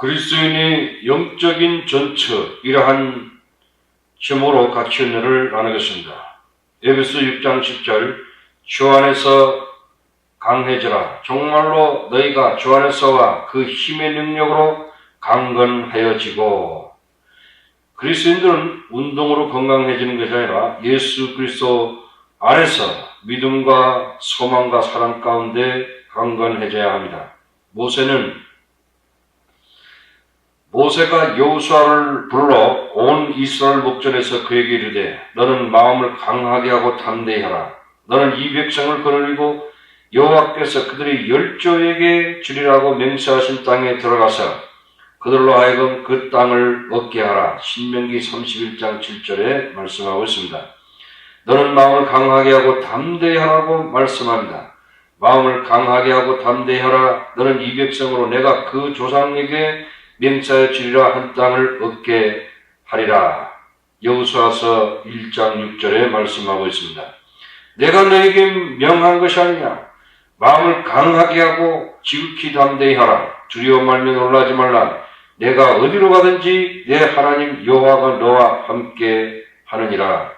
그리스도인의 영적인 전처 이러한 제목으로 같이 은혜를 나누겠습니다. 에베소 6장 10절 주 안에서 강해져라. 정말로 너희가 주 안에서와 그 힘의 능력으로 강건하여지고 그리스도인들은 운동으로 건강해지는 것이 아니라 예수 그리스도 안에서 믿음과 소망과 사랑 가운데 강건해져야 합니다. 모세는 모세가 여호수아를 불러 온 이스라엘 목전에서 그에게 이르되 너는 마음을 강하게 하고 담대히 하라. 너는 이 백성을 거느리고 여호와께서 그들의 열조에게 주리라고 맹세하신 땅에 들어가서 그들로 하여금 그 땅을 얻게 하라. 신명기 31장 7절에 말씀하고 있습니다. 너는 마음을 강하게 하고 담대히 하라고 말씀합니다. 마음을 강하게 하고 담대히 하라. 너는 이 백성으로 내가 그 조상에게 맹사에 주리라 한 땅을 얻게 하리라. 여호수아서 1장 6절에 말씀하고 있습니다. 내가 너에게 명한 것이 아니냐. 마음을 강하게 하고 지극히 담대히 하라. 두려워 말며 놀라지 말라. 내가 어디로 가든지 내 하나님 여호와가 너와 함께 하느니라.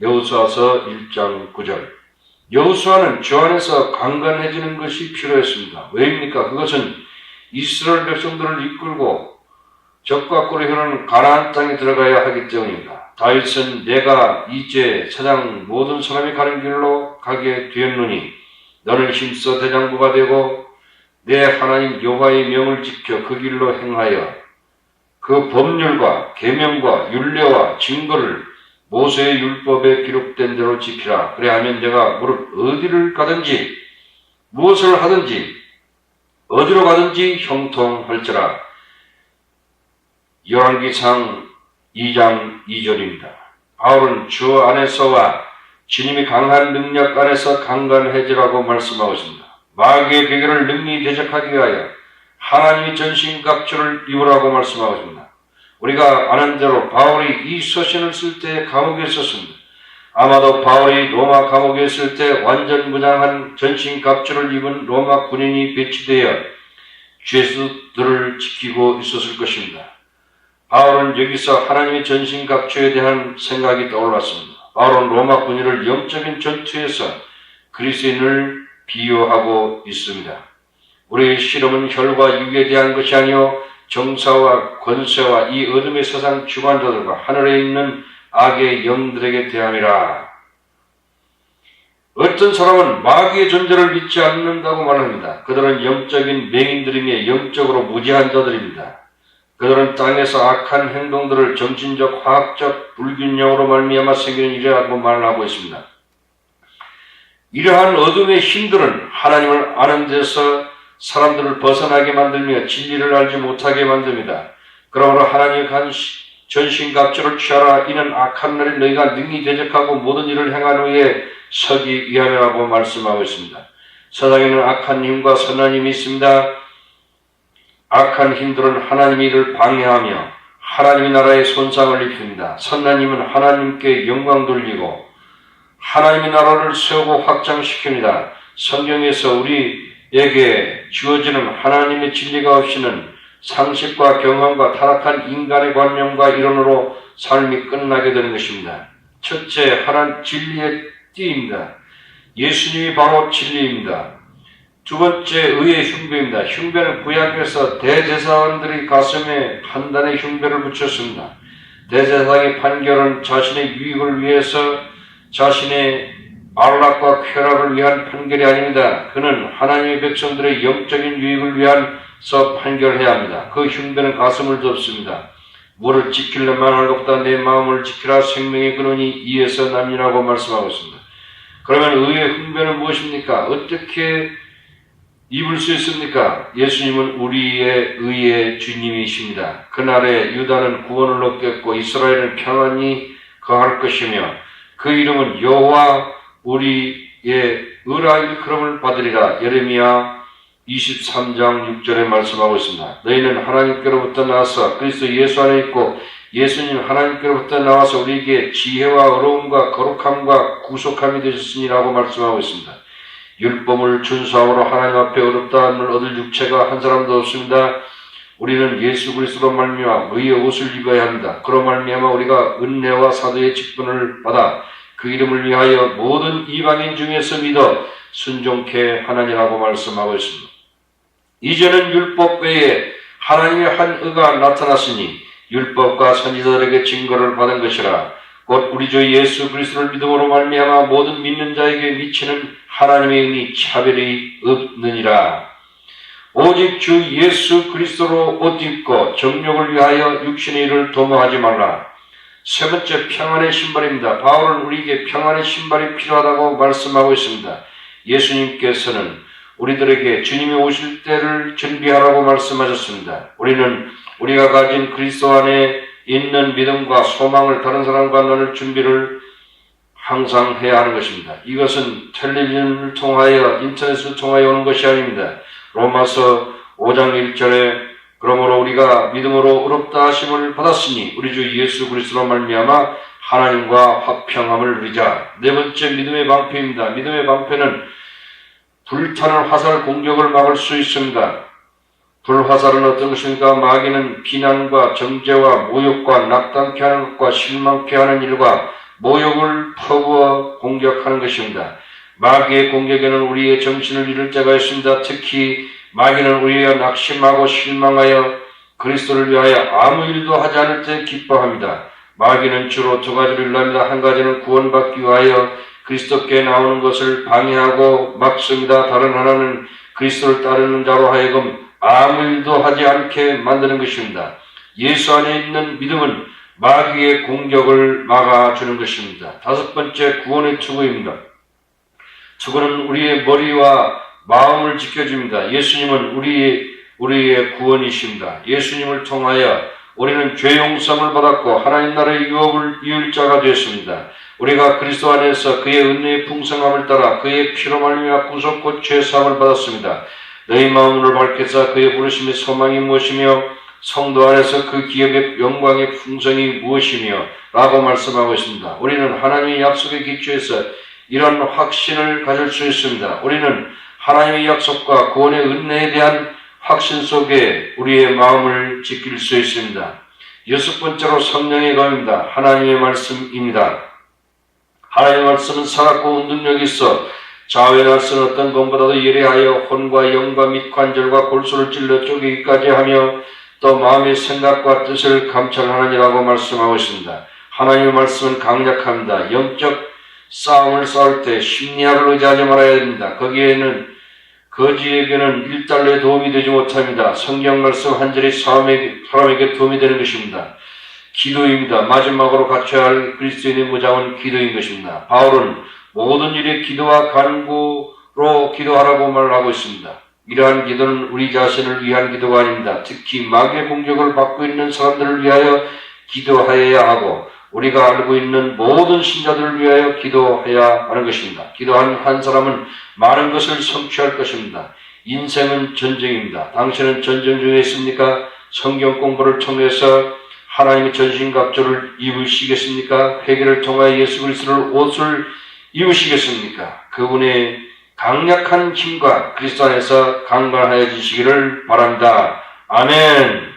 여호수아서 1장 9절. 여호수아는 주 안에서 강건해지는 것이 필요했습니다. 왜입니까? 그것은 이스라엘 백성들을 이끌고 적과 꿀이 흐르는 가나안 땅에 들어가야 하기 때문입니다. 다윗은 내가 이제 사장 모든 사람이 가는 길로 가게 되었노니 너는 힘써 대장부가 되고 내 하나님 여호와의 명을 지켜 그 길로 행하여 그 법률과 계명과 율례와 증거를 모세의 율법에 기록된 대로 지키라. 그래야하면 내가 무릇 어디를 가든지 무엇을 하든지 어디로 가든지 형통할지라. 열왕기상 2장 2절입니다. 바울은 주 안에서와 주님이 강한 능력 안에서 강건해지라고 말씀하고 있습니다. 마귀의 비결을 능히 대적하기 위하여 하나님의 전신갑주를 입으라고 말씀하고 있습니다. 우리가 아는 대로 바울이 이 서신을 쓸 때 감옥에 있었습니다. 아마도 바울이 로마 감옥에 있을 때 완전 무장한 전신 갑주를 입은 로마 군인이 배치되어 죄수들을 지키고 있었을 것입니다. 바울은 여기서 하나님의 전신 갑주에 대한 생각이 떠올랐습니다. 바울은 로마 군인을 영적인 전투에서 그리스인을 비유하고 있습니다. 우리의 실험은 혈과 육에 대한 것이 아니요 정사와 권세와 이 어둠의 세상 주관자들과 하늘에 있는 악의 영들에게 대함이라. 어떤 사람은 마귀의 존재를 믿지 않는다고 말합니다. 그들은 영적인 맹인들이며 영적으로 무지한 자들입니다. 그들은 땅에서 악한 행동들을 정신적, 화학적 불균형으로 말미암아 생기는 일이라고 말하고 있습니다. 이러한 어둠의 힘들은 하나님을 아는 데서 사람들을 벗어나게 만들며 진리를 알지 못하게 만듭니다. 그러므로 하나님의 전신갑주를 취하라 이는 악한 날에 너희가 능히 대적하고 모든 일을 행한 후에 서기 위함이라고 말씀하고 있습니다. 세상에는 악한 힘과 선한 힘이 있습니다. 악한 힘들은 하나님의 일을 방해하며 하나님의 나라에 손상을 입힙니다. 선한 힘은 하나님께 영광 돌리고 하나님의 나라를 세우고 확장시킵니다. 성경에서 우리에게 주어지는 하나님의 진리가 없이는 상식과 경험과 타락한 인간의 관념과 이론으로 삶이 끝나게 되는 것입니다. 첫째, 하나님 진리의 띠입니다. 예수님이 바로 진리입니다. 두 번째, 의의 흉배입니다. 흉배는 구약에서 대제사장들이 가슴에 판단의 흉배를 붙였습니다. 대제사장의 판결은 자신의 유익을 위해서 자신의 안락과 쾌락을 위한 판결이 아닙니다. 그는 하나님의 백성들의 영적인 유익을 위한 서 판결해야 합니다. 그 흉배는 가슴을 덮습니다. 뭐를 지키려면 할 것보다 내 마음을 지키라 생명의 근원이 이에서 남이라고 말씀하고 있습니다. 그러면 의의 흉배는 무엇입니까? 어떻게 입을 수 있습니까? 예수님은 우리의 의의 주님이십니다. 그날에 유다는 구원을 얻겠고 이스라엘은 평안히 거할 것이며 그 이름은 여호와 우리의 의라 일컬음을 받으리라. 예레미야 23장 6절에 말씀하고 있습니다. 너희는 하나님께로부터 나와서 그리스도 예수 안에 있고 예수님 하나님께로부터 나와서 우리에게 지혜와 어려움과 거룩함과 구속함이 되셨으니라고 말씀하고 있습니다. 율법을 준수함으로 하나님 앞에 어렵다함을 얻을 육체가 한 사람도 없습니다. 우리는 예수 그리스도로 말미암아 의의 옷을 입어야 한다. 그로 말미암아 우리가 은혜와 사도의 직분을 받아 그 이름을 위하여 모든 이방인 중에서 믿어 순종케 하나니라고 말씀하고 있습니다. 이제는 율법 외에 하나님의 한 의가 나타났으니 율법과 선지자들에게 증거를 받은 것이라 곧 우리 주 예수 그리스도를 믿음으로 말미암아 모든 믿는 자에게 미치는 하나님의 은이 차별이 없느니라. 오직 주 예수 그리스도로 옷 입고 정욕을 위하여 육신의 일을 도모하지 말라. 세 번째 평안의 신발입니다. 바울은 우리에게 평안의 신발이 필요하다고 말씀하고 있습니다. 예수님께서는 우리들에게 주님이 오실 때를 준비하라고 말씀하셨습니다. 우리는 우리가 가진 그리스도 안에 있는 믿음과 소망을 다른 사람과 나눌 준비를 항상 해야 하는 것입니다. 이것은 텔레비전을 통하여 인터넷을 통하여 오는 것이 아닙니다. 로마서 5장 1절에 그러므로 우리가 믿음으로 의롭다 하심을 받았으니 우리 주 예수 그리스도로 말미암아 하나님과 화평함을 누리자. 네 번째 믿음의 방패입니다. 믿음의 방패는 불타는 화살 공격을 막을 수 있습니다. 불화살은 어떤 것입니까? 마귀는 비난과 정죄와 모욕과 낙담케 하는 것과 실망케 하는 일과 모욕을 퍼부어 공격하는 것입니다. 마귀의 공격에는 우리의 정신을 잃을 때가 있습니다. 특히 마귀는 우리가 낙심하고 실망하여 그리스도를 위하여 아무 일도 하지 않을 때 기뻐합니다. 마귀는 주로 두 가지를 일합니다. 한 가지는 구원받기 위하여 그리스도께 나오는 것을 방해하고 막습니다. 다른 하나는 그리스도를 따르는 자로 하여금 아무 일도 하지 않게 만드는 것입니다. 예수 안에 있는 믿음은 마귀의 공격을 막아주는 것입니다. 다섯 번째 구원의 투구입니다. 투구는 우리의 머리와 마음을 지켜줍니다. 예수님은 우리의, 우리의 구원이십니다. 예수님을 통하여 우리는 죄 용서를 받았고 하나님 나라의 유업을 이을 자가 되었습니다. 우리가 그리스도 안에서 그의 은혜의 풍성함을 따라 그의 피로 말미암아 구속고 죄 사함을 받았습니다. 너희 마음을 밝혀서 그의 부르심의 소망이 무엇이며 성도 안에서 그 기업의 영광의 풍성이 무엇이며 라고 말씀하고 있습니다. 우리는 하나님의 약속의 기초에서 이런 확신을 가질 수 있습니다. 우리는 하나님의 약속과 구원의 은혜에 대한 확신 속에 우리의 마음을 지킬 수 있습니다. 여섯 번째로 성령의 감입니다. 하나님의 말씀입니다. 하나님의 말씀은 살았고 능력이 있어 자외할 수는 어떤 것보다도 예리하여 혼과 영과 및 관절과 골수를 찔러 쪼개기까지 하며 또 마음의 생각과 뜻을 감찰하느니라고 말씀하고 있습니다. 하나님의 말씀은 강력합니다. 영적 싸움을 싸울 때 심리학을 의지하지 말아야 됩니다. 거기에는 거지에게는 일달러의 도움이 되지 못합니다. 성경 말씀 한 절이 사람에게, 사람에게 도움이 되는 것입니다. 기도입니다. 마지막으로 갖춰야 할 그리스도인의 무장은 기도인 것입니다. 바울은 모든 일에 기도와 간구로 기도하라고 말하고 있습니다. 이러한 기도는 우리 자신을 위한 기도가 아닙니다. 특히 마귀의 공격을 받고 있는 사람들을 위하여 기도하여야 하고 우리가 알고 있는 모든 신자들을 위하여 기도해야 하는 것입니다. 기도하는 한 사람은 많은 것을 성취할 것입니다. 인생은 전쟁입니다. 당신은 전쟁 중에 있습니까? 성경 공부를 통해서 하나님의 전신갑주를 입으시겠습니까? 회개를 통하여 예수 그리스도를 옷을 입으시겠습니까? 그분의 강력한 힘과 그리스도 안에서 강건하여 지시기를 바랍니다. 아멘.